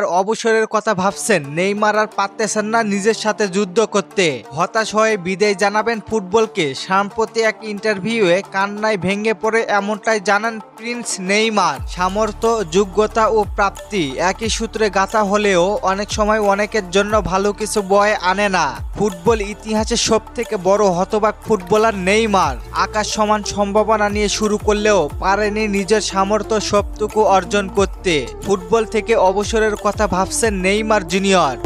Neymar অবসরের কথা ভাবছেন, নেইমার আর পারতেছেন না নিজের সাথে যুদ্ধ করতে। হতাশ হয়ে বিদায় জানাবেন ফুটবলকে, সাম্প্রতি এক ইন্টারভিউয়ে কান্নায় ভেঙে পড়ে এমনটাই জানান প্রিন্স নেইমার। সামর্থ্য, যোগ্যতা ও প্রাপ্তি একই সূত্রে গাঁথা হলেও অনেক সময় অনেকের জন্য ভালো কিছু বয় আনে না। ফুটবল ইতিহাসে সব থেকে বড় হতবাক ফুটবলার নেইমার। আকাশ সমান সম্ভাবনা নিয়ে শুরু করলেও পারেনি নিজের সামর্থ্য সবটুকু অর্জন করতে। ফুটবল থেকে অবসরের কথা ভাবছেন নেইমার জুনিয়র।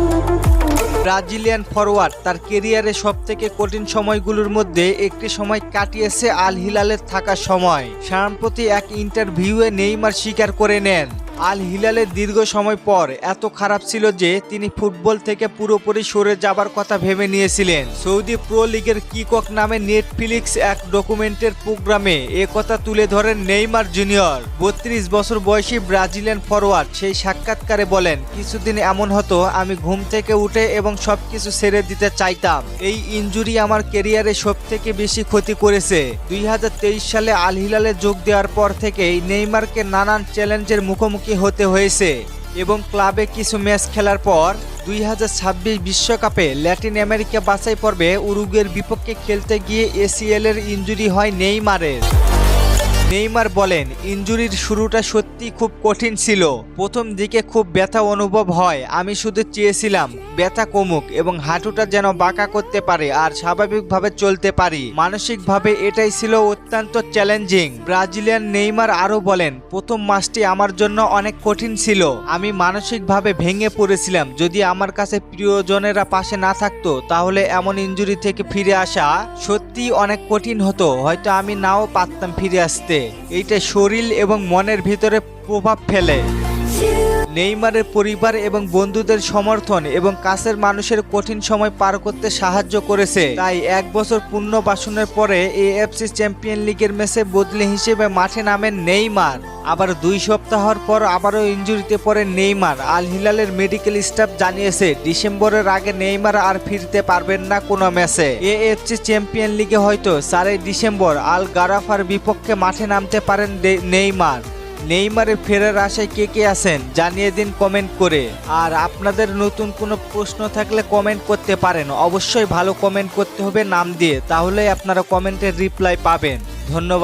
ব্রাজিলিয়ান ফরওয়ার্ড তার কেরিয়ারে সব থেকে কঠিন সময়গুলোর মধ্যে একটি সময় কাটিয়েছে আল হিলালের থাকার সময়। সাম্প্রতি এক ইন্টারভিউয়ে নেইমার স্বীকার করে নেন। আল হিলালের দীর্ঘ সময় পর এত খারাপ ছিল যে তিনি ফুটবল থেকে পুরোপুরি সরে যাবার কথা ভেবে নিয়েছিলেন। সৌদি প্রো লিগের কিকক নামে নেটফ্লিক্স এক ডকুমেন্টের প্রোগ্রামে এ কথা তুলে ধরেন নেইমার জুনিয়র। বত্রিশ বছর বয়সী ব্রাজিলিয়ান ফরওয়ার্ড সেই সাক্ষাৎকারে বলেন, কিছুদিন এমন হতো, আমি ঘুম থেকে উঠে এবং সবকিছু ছেড়ে দিতে চাইতাম। এই ইনজুরি আমার কেরিয়ারে সব থেকে বেশি ক্ষতি করেছে। দুই হাজার তেইশ সালে আল হিলালে যোগ দেওয়ার পর থেকেই নেইমারকে নানান চ্যালেঞ্জের মুখোমুখি হতে হয়েছে এবং ক্লাবে কিছু ম্যাচ খেলার পর দুই হাজার ছাব্বিশ বিশ্বকাপে ল্যাটিন আমেরিকা বাছাই পর্বে উরুগের বিপক্ষে খেলতে গিয়ে এসিএলের ইনজুরি হয় নেইমারের। নেইমার বলেন ইনজুরির শুরুটা সত্যি খুব কঠিন ছিল। প্রথম দিকে খুব ব্যথা অনুভব হয়। আমি শুধু চেয়েছিলাম, ব্যথা কমুক এবং হাঁটুটা যেন বাঁকা করতে পারে আর স্বাভাবিকভাবে চলতে পারি। মানসিকভাবে এটাই ছিল অত্যন্ত চ্যালেঞ্জিং। ব্রাজিলিয়ান নেইমার আরও বলেন, প্রথম মাসটি আমার জন্য অনেক কঠিন ছিল। আমি মানসিকভাবে ভেঙে পড়েছিলাম। যদি আমার কাছে প্রিয়জনেরা পাশে না থাকতো, তাহলে এমন ইনজুরি থেকে ফিরে আসা সত্যি অনেক কঠিন হতো। হয়তো আমি নাও পারতাম ফিরে আসতে। এইটা শরীর এবং মনের ভিতরে প্রভাব ফেলে। নেইমারের পরিবার এবং বন্ধুদের সমর্থন এবং কাছের মানুষের কঠিন সময় পার করতে সাহায্য করেছে। তাই এক বছর পূর্ণ বাসনের পরে এএফসি চ্যাম্পিয়ন লিগের ম্যাচে বদলি হিসেবে মাঠে নামেন নেইমার। আবার দুই সপ্তাহর পর আবারও ইঞ্জুরিতে পড়ে নেইমার। আল হিলালের মেডিকেল স্টাফ জানিয়েছে, ডিসেম্বরের আগে নেইমার আর ফিরতে পারবেন না কোনো ম্যাচে। এএফসি চ্যাম্পিয়ন লিগে হয়তো চারই ডিসেম্বর আল গারাফার বিপক্ষে মাঠে নামতে পারেন দে- নেইমার ফেরার আশায় কে কে আছেন জানিয়ে দিন কমেন্ট করে। আর আপনাদের নতুন কোনো প্রশ্ন থাকলে কমেন্ট করতে পারেন। অবশ্যই ভালো কমেন্ট করতে হবে নাম দিয়ে তাহলে আপনারা কমেন্টের রিপ্লাই পাবেন। ধন্যবাদ।